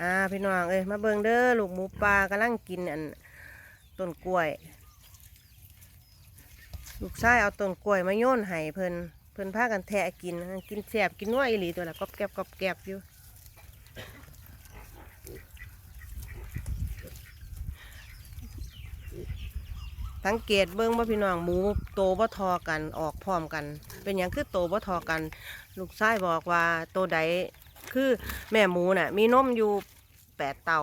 อ่าพี่น้องเอ้ยมาเบิ่งเด้อลูกหมูปลากำลังกินอันต้นกล้วย ลูกชายเอาต้นกล้วยมาโยนให้เพิ่นเพิ่นพากันแทะกินกินแสบกินนัวอีหลีตัวละกอบแกบกอบแกบอยู่สังเกตเบิ่งว่าพี่น้องหมูโตบ่ทอกันออกพร้อมกัน เป็นอย่างคือโตบ่ทอกัน ลูกชายบอกว่าโตใด คือแม่หมูน่ะ มีนมอยู่แปดเต่า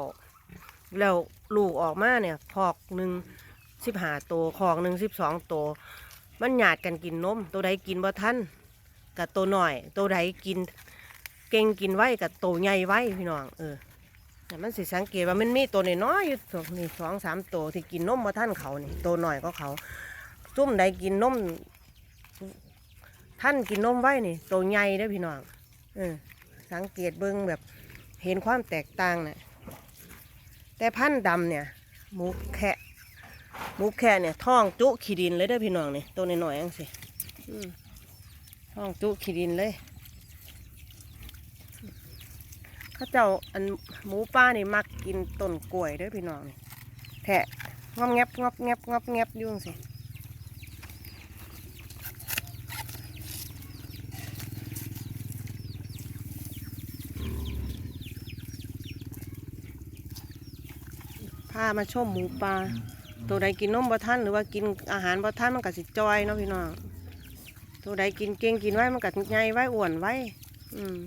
แล้วลูกออกมาเนี่ยคอกหนึ่งสิบห้าตัวคอกหนึ่งสิบสองตัวมันหยาดกันกินนม ตัวใดกินบ่ทันกับตัวหน่อย ตัวใดกิน เก่งกินไว้กับตัวใหญ่ไว้พี่น้องเออแต่มันสิสังเกตว่ามันมีตัวน้อยอยู่ตัวนี่สองสามตัวที่กินนมบ่ทันเขานี่ตัวหน่อยก็เขาซุ่มใดกินนมท่านกินนมไว้นี่ตัวใหญ่เด้พี่น้องเออ สังเกตเบิ่งแบบเห็นความแตกต่างน่ะแต่พันธุ์ดำเนี่ยหมูแคะหมูแคะเนี่ยท้องจุขีดินเลยเด้อพี่น้องนี่ตัวน้อยๆจังสิอืมท้องจุขีดินเลยเข้าเจ้าอันหมูป้านี่มักกินต้นกล้วยเด้อพี่น้องนี่แทะงอบแงบงอบแงบงอบแงบอยุ่จั่งสิามาชมหมูปลาตัวใดกินนมบ่ท่านหรือว่ากินอาหารบ่ท่านมันก็สิจอยเนาะพี่น้องตัวใดกินเก่งกินไว้มันก็ใหญ่ไว้อ้วนไว้อืม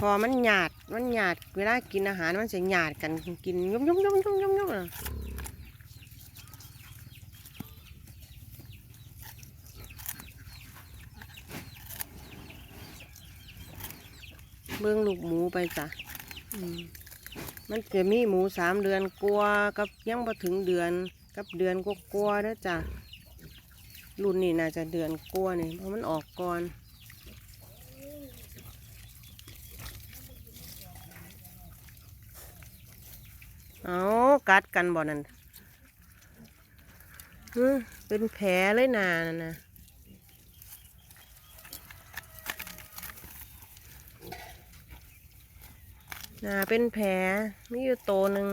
พอมันหยาดมันหยาดเวลากินอาหารมันจะหยาดกันกินยุ่มยุ่มยุ่มยุ่มยุ่มยุ่มน่ะเบิ่งลูกหมูไปจ้ะอื มันจะมีหมูสามเดือนกลัวกับยังพอถึงเดือนกับเดือนก็กลัวาๆแล้วจ้ะรุ่นนี้น่าจะเดือนกลัวนี่เพราะมันออกก่อนเอากัดกันบ่นั่นเป็นแผลเลยนานั่นนะ นาเป็นแผลมีอยู่โตหนึ่ง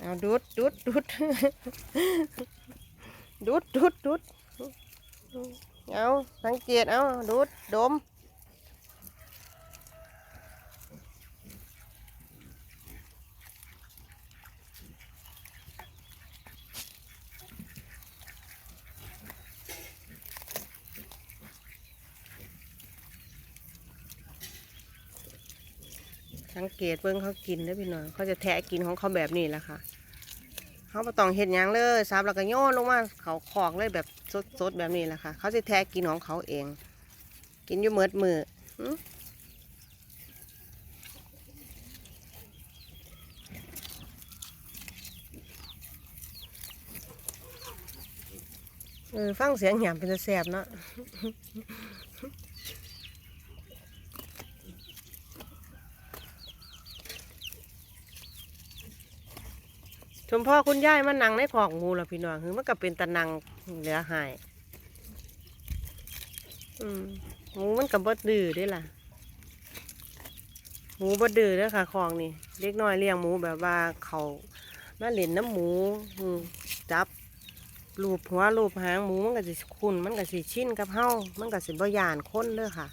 เอาดุดดุดดุดดุดดุดดุดเอาสังเกตเอาดุดดม สังเกตเบิ่งเขากินเด้อพี่น้องเขาจะแทะกินของเขาแบบนี้แหละค่ะเขาบ่ต้องเห็ดยังเลยซับแล้วก็โยนลงมาเขาคอกเลยแบบสดๆแบบนี้แหละค่ะ เขาจะแทะกินของเขาเอง กินอยู่เมือดมือเออฟังเสียงหยามเป็นแสบเนาะ มพ่อคุณย่ายมันนั่งในขอกหมูแล้วพี่น้องคือมันก็เป็นตะนังเหลือหายอืมหมูมันกับบดดื้อเด้ล่ะหมูบดดื้อเด้อค่ะของนี่เล็กน้อยเลี้ยงหมูแบบว่าเขามาเล่นน้ำหมูจับลูบหัวลูบหางหมูมันก็สิคุ้นมันก็สิชินกับเฮ้ามันก็สิบยานคนเด้อค่ะ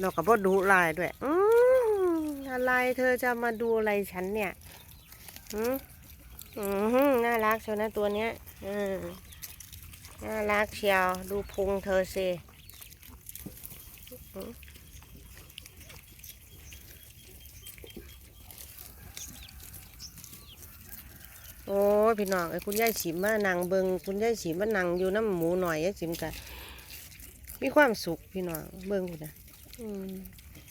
เราก็บ่ดุลายด้วยอืมอะไรเธอจะมาดูอะไรฉันเนี่ยหืม อือหือน่ารักเชียวนะตัวเนี้ยอืมน่ารักเชียว ดูพุงเธอสิโอ้ยพี่น้องไอ้คุณยายฉิมมานั่งเบิงคุณยายฉิมมานั่งอยู่น้ำหมูหน่อยยายฉิมกันมีความสุขพี่น้องเบิงคุณนะอืม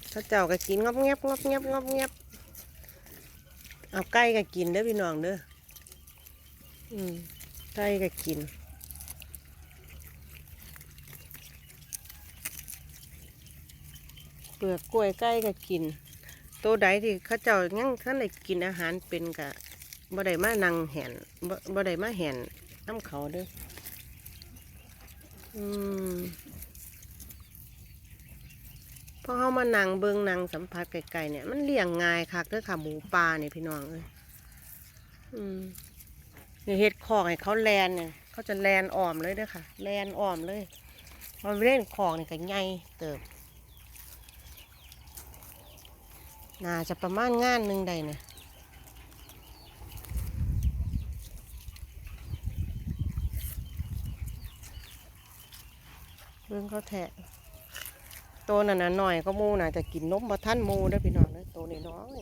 เขาเจ้าก็กินงอบเงียบงอบเงียบงอบเงียบเอาไก่ก็กินเด้อพี่น้องเด้อ อืมไก่ก็กินเปลือกกล้วยไก่ก็กินตัวใดที่เขาเจ้ายังท่านได้กินอาหารเป็นกะบ่ได้มานั่งแหนบ่บ่ได้มาแหนน้ำเขาเด้ออืมพอเฮามานั่งเบิงนั่งสัมผัสไกลๆเนี่ย มันเลี้ยงง่ายคักเด้อค่ะหมูป่าเนี่ยพี่น้องเอ้ยอืม เฮ็ดคอกให้เขาแลนเนี่ยเขาจะแลนอ้อมเลยเด้อค่ะ แลนอ้อมเลยพอเล่นคอกนี่ก็ใหญ่เติบน่าจะประมาณงานหนึ่งได้เนี่ยเรื่องเขาแทะตัวนั่นนะหน่อยก็มูน่ะจะกินนมมาท่านมูได้พี่น้องเด้อตัวนี้น้อย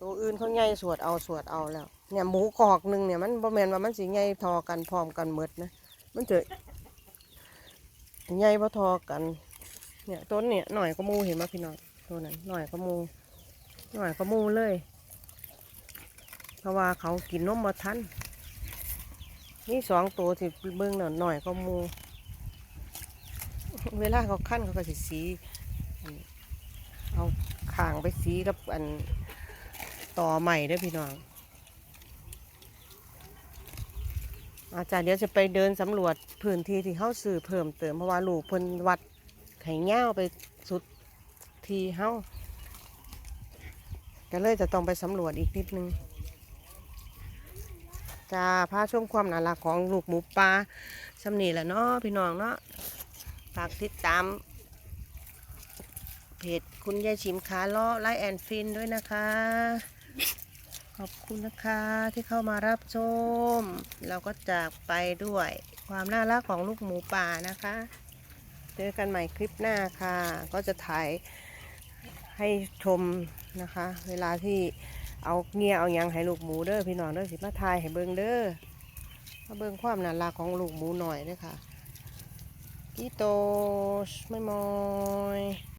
ตัวอื่นเขาใหญ่สวดเอาสวดเอาแล้ว เนี่ยหมูกอกหนึ่งเนี่ยมันบ่แมนว่ามันสิใหญ่ทอกันพร้อมกันหมดนะมันจะใหญ่บ่ทอกัน เนี่ยต้นเนี่ยหน่อยก็มูเห็นไหมพี่น้องตัวนั้นหน่อยก็มูหน่อยก็มูเลย เพราะว่าเขากินนมมาทันนี่สองตัวที่เบิ้งหน่อยหน่อยก็มู เวลาเขาขั้นเขาก็สิสีเอาข่างไปสีกับอันต่อใหม่ด้วยพี่น้อง อาจารย์เดี๋ยวจะไปเดินสำรวจพื้นที่ที่เข้าสื่อเพิ่มเติมเพราะว่าลูกเพิ่นวัดไข่เง่าไปสุดที่เฮาก็เลยจะต้องไปสำรวจอีกนิดนึงจะพาชมความน่ารักของลูกหมูป่าสำนีแหละเนาะพี่น้องเนาะฝากติดตาม เพจคุณยายชิมขาล้อไลแอนฟินด้วยนะคะ คุณนะคะที่เข้ามารับชม เราก็จากไปด้วยความน่ารักของลูกหมูป่านะคะ เจอกันใหม่คลิปหน้าค่ะ ก็จะถ่ายให้ชมนะคะ เวลาที่เอาเงียเอายังให้ลูกหมูเด้อพี่น้องเด้อสิมาทายให้เบิ่งเด้อมาเบิ่งความน่ารักของลูกหมูหน่อยเด้อค่ะกีโตชไม่มอย